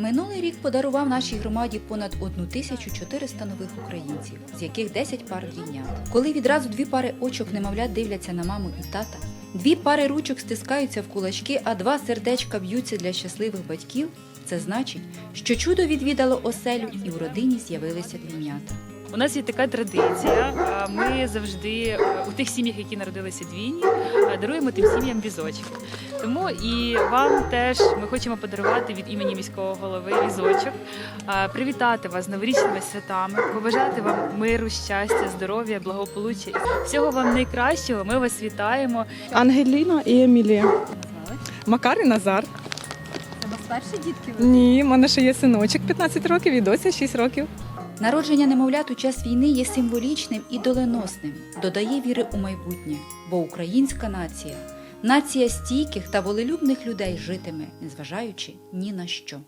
Минулий рік подарував нашій громаді понад 1400 нових українців, з яких 10 пар двійнят. Коли відразу дві пари очок немовлят дивляться на маму і тата, дві пари ручок стискаються в кулачки, а два сердечка б'ються для щасливих батьків, це значить, що чудо відвідало оселю і в родині з'явилися двійнята. У нас є така традиція. Ми завжди е, у тих сім'ях, які народилися двійні, е, даруємо тим сім'ям візочок. Тому і вам теж ми хочемо подарувати від імені міського голови візочок, привітати вас з новорічними святами, побажати вам миру, щастя, здоров'я, благополуччя. Всього вам найкращого. Ми вас вітаємо. Ангеліна і Емілія. Макар і Назар. Це вас перші дітки? ви? Ні, в мене ще є синочок 15 років і дося 6 років. Народження немовлят у час війни є символічним і доленосним, додає віри у майбутнє, бо українська нація нація стійких та волелюбних людей житиме, незважаючи ні на що.